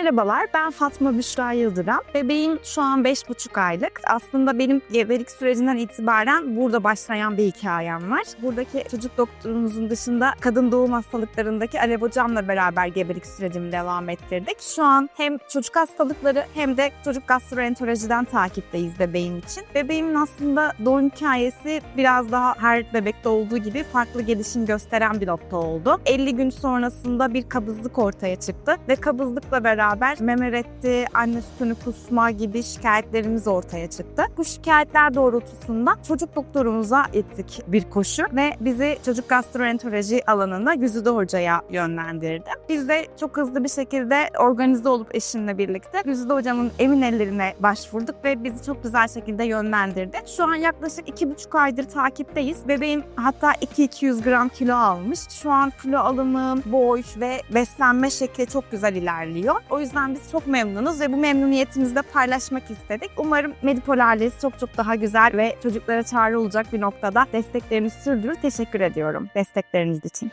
Merhabalar, ben Fatma Büşra Yıldırım. Bebeğim şu an 5,5 aylık. Aslında benim gebelik sürecinden itibaren burada başlayan bir hikayem var. Buradaki çocuk doktorumuzun dışında kadın doğum hastalıklarındaki Alev Hocam'la beraber gebelik sürecimi devam ettirdik. Şu an hem çocuk hastalıkları hem de çocuk gastroenterolojiden takipteyiz bebeğim için. Bebeğimin aslında doğum hikayesi biraz daha her bebekte olduğu gibi farklı gelişim gösteren bir nokta oldu. 50 gün sonrasında bir kabızlık ortaya çıktı ve kabızlıkla beraber memer etti, anne sütünü kusma gibi şikayetlerimiz ortaya çıktı. Bu şikayetler doğrultusunda çocuk doktorumuza ettik bir koşu ve bizi çocuk gastroenteroloji alanında Güzide Hoca'ya yönlendirdi. Biz de çok hızlı bir şekilde organize olup eşimle birlikte Güzide Hocam'ın emin ellerine başvurduk ve bizi çok güzel şekilde yönlendirdi. Şu an yaklaşık iki buçuk aydır takipteyiz. Bebeğim hatta 2-200 gram kilo almış. Şu an kilo alımı, boy ve beslenme şekli çok güzel ilerliyor. O yüzden biz çok memnunuz ve bu memnuniyetimizi de paylaşmak istedik. Umarım Medipol ailesi çok çok daha güzel ve çocuklara çare olacak bir noktada desteklerini sürdürür. Teşekkür ediyorum destekleriniz için.